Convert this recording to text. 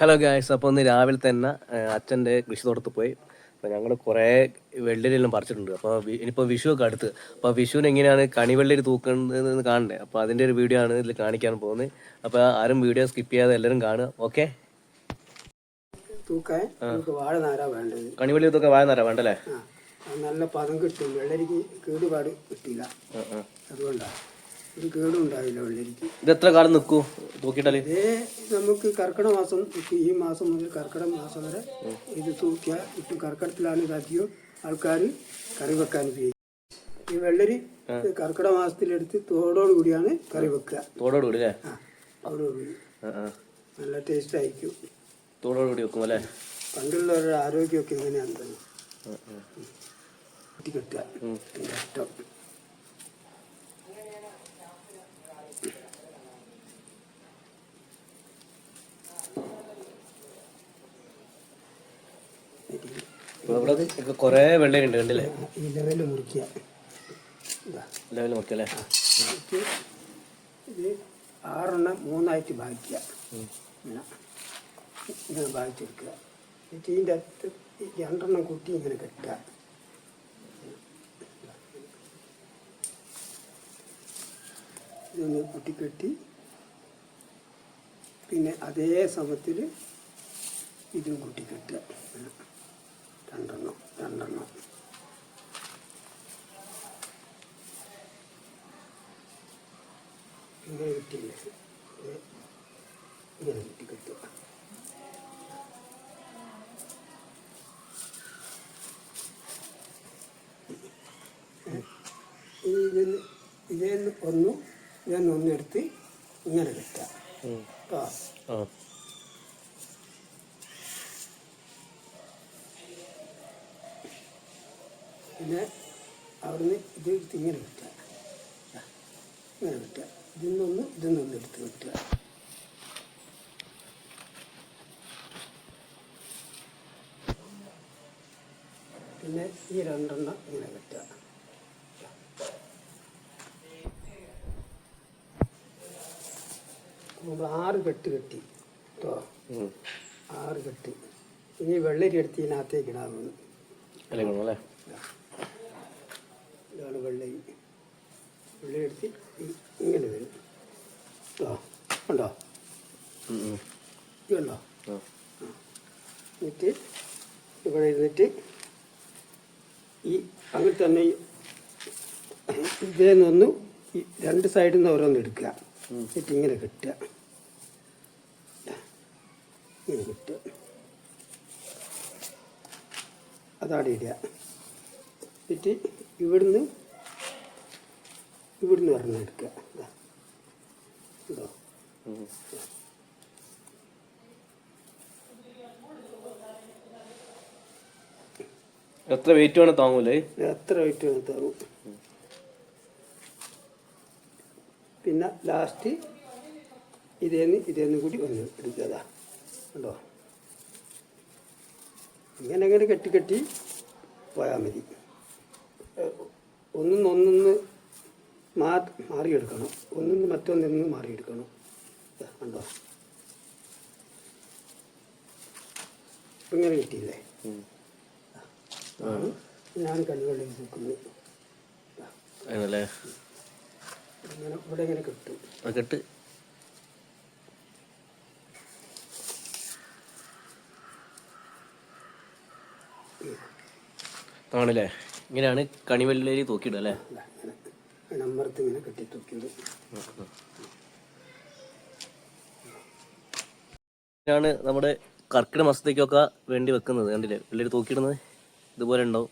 Hello guys അപ്പോൾ ഒന്ന് രാവിലെ തന്നെ അച്ഛന്റെ കൃഷിത്തോട്ടത്ത് പോയി. അപ്പോൾ ഞങ്ങൾ കുറേ വെള്ളരിയെല്ലാം പറിച്ചിട്ടുണ്ട്. അപ്പോൾ ഇനിയിപ്പോൾ വിഷു ഒക്കെ അടുത്ത്. അപ്പോൾ വിഷുവിന് എങ്ങനെയാണ് കണിവെള്ളരി തൂക്കുന്നതെന്ന് കാണണ്ടേ? അപ്പോൾ അതിന്റെ ഒരു വീഡിയോ ആണ് ഇതിൽ കാണിക്കാൻ പോകുന്നത്. അപ്പോൾ ആരും വീഡിയോ സ്കിപ്പ് ചെയ്യാതെ എല്ലാവരും കാണുക. ഓക്കെ തൂക്കാൻ നമുക്ക് വാഴ നാരാ കണിവെള്ളി വേണ്ടല്ലേ? നല്ല പദം കിട്ടും. വെള്ളരിക്ക് കേടുപാട് കിട്ടില്ല. അതുകൊണ്ടാണ് ഒരു കേടും ഉണ്ടാവില്ല വെള്ളരിക്ക് ഇത് എത്ര കാലം നിൽക്കൂ? തൂക്കിയിട്ടാൽ ഇതേ നമുക്ക് കർക്കിടക മാസം ഇപ്പൊ ഈ മാസം മുതൽ കർക്കിടക മാസം വരെ ഇത് തൂക്കിയ ഇപ്പം കർക്കിടത്തിലാണ് ഇത് അധികം ആൾക്കാർ കറി വെക്കാൻ ഉപയോഗിക്കുന്നത്. ഈ വെള്ളരി കർക്കിടക മാസത്തിലെടുത്ത് തോടോട് കൂടിയാണ് കറി വെക്കുക. തോടോട് കൂടി അല്ലേ തോടോടുകൂടി നല്ല ടേസ്റ്റ് ആയിരിക്കും. തോടോട് കൂടി വെക്കും അല്ലേ പണ്ടുള്ളവരുടെ ആരോഗ്യമൊക്കെ എങ്ങനെയാണ് തന്നെ ഇഷ്ടം ഇവിടെ ഒക്കെ കുറേ വെള്ളരി ഉണ്ട് കണ്ടില്ലേ? ഈ ലെവലിൽ മുറിക്കുക നോക്കിയല്ലേ എന്നിട്ട് ഇത് ആറെണ്ണം മൂന്നായിട്ട് ഭാഗിക്കുക. ഇങ്ങനെ ഭാഗിച്ചെടുക്കുക. എന്നിട്ട് ഇതിന്റെ അകത്ത് രണ്ടെണ്ണം കൂട്ടി ഇങ്ങനെ കെട്ടുക. ഇതൊന്ന് കുട്ടിക്കെട്ടി. പിന്നെ അതേ സമത്തിൽ ഇതും കൂട്ടിക്കെട്ടുക. രണ്ടെണ്ണം രണ്ടെണ്ണം. ഇങ്ങനെ കിട്ടിയില്ലേ? ഇങ്ങനെ കിട്ടി കിട്ടുക ഇതിൽ ഇതേന്ന് ഒന്നും ഞാൻ ഒന്നെടുത്ത് ഇങ്ങനെ കിട്ടുക. കേട്ടോ ആ. പിന്നെ അവിടുന്ന് ഇത് എടുത്ത് ഇങ്ങനെ വിട്ടുക ഇങ്ങനെ വിട്ടുക ഇതിൽ നിന്നൊന്ന് ഇതിൽ നിന്നൊന്ന് എടുത്ത് വിട്ടുക പിന്നെ ഈ രണ്ടെണ്ണം ഇങ്ങനെ വിട്ടുക നമ്മൾ ആറ് കെട്ട് കെട്ടി. കേട്ടോ. ആറ് കെട്ട്. ഇനി വെള്ളരി എടുത്ത് ഇതിനകത്തേക്ക് ഇടാമെന്ന് അല്ലേ കൊള്ളാം അല്ലേ ഇതാണ് വെള്ളരി വെള്ളരി എടുത്ത് ഇ- ഇങ്ങനെ വരും കേട്ടോ ഉണ്ടോ ഉം, ഉം. ഇതുണ്ടോ. എന്നിട്ട് ഇവിടെ ഇരുന്നിട്ട് ഈ അങ്ങനെ തന്നെ ഈ ഇതേ നിന്ന് ഈ രണ്ട് സൈഡിൽ നിന്ന് ഓരോന്ന് എടുക്കുക. എന്നിട്ട് ഇങ്ങനെ കെട്ടുക. ഇങ്ങനെ കിട്ടുക. അതാണ് ഇടുക. എന്നിട്ട് ഇവിടുന്ന് ഇവിടുന്ന് പറഞ്ഞെടുക്കുക ഇതാ. എത്ര വെയിറ്റ് വേണം താങ്ങൂലേ? എത്ര വെയിറ്റ് വേണം താങ്ങും. പിന്നെ ലാസ്റ്റ് ഇതേന്ന് ഇതേന്ന് കൂടി ഒന്ന് എടുക്കുക ഉണ്ടോ ഇങ്ങനെ ഇങ്ങനെ കെട്ടി കെട്ടി പോയാൽ മതി. ഒന്നും ഒന്നിന്ന് ഒന്നിന്ന് മാ മാറിയെടുക്കണം. ഒന്നിന്ന് മറ്റൊന്നിൽ നിന്ന് മാറിയെടുക്കണം. ഉണ്ടോ കണ്ടോ? ഇങ്ങനെ കിട്ടിയില്ലേ. ആണ് ഞാൻ കല്ലുകളിൽ നിൽക്കുന്നത് ആണല്ലേ? ഇങ്ങനെ ഇവിടെ ഇങ്ങനെ കിട്ടും. കെട്ട്. ആണല്ലേ? ഇങ്ങനെയാണ് കണിവെള്ളരി തൂക്കിയിടുക അല്ലേ? ഇതാ ഇങ്ങനെ കെട്ടി തൂക്കിയത്. ഇങ്ങനെയാണ് നമ്മുടെ കർക്കിടക മാസത്തേക്കൊക്കെ വേണ്ടി വെക്കുന്നത്. കണ്ടില്ലേ? വെള്ളേരി തൂക്കിയിടുന്നത്. ഇതുപോലെ ഉണ്ടാവും.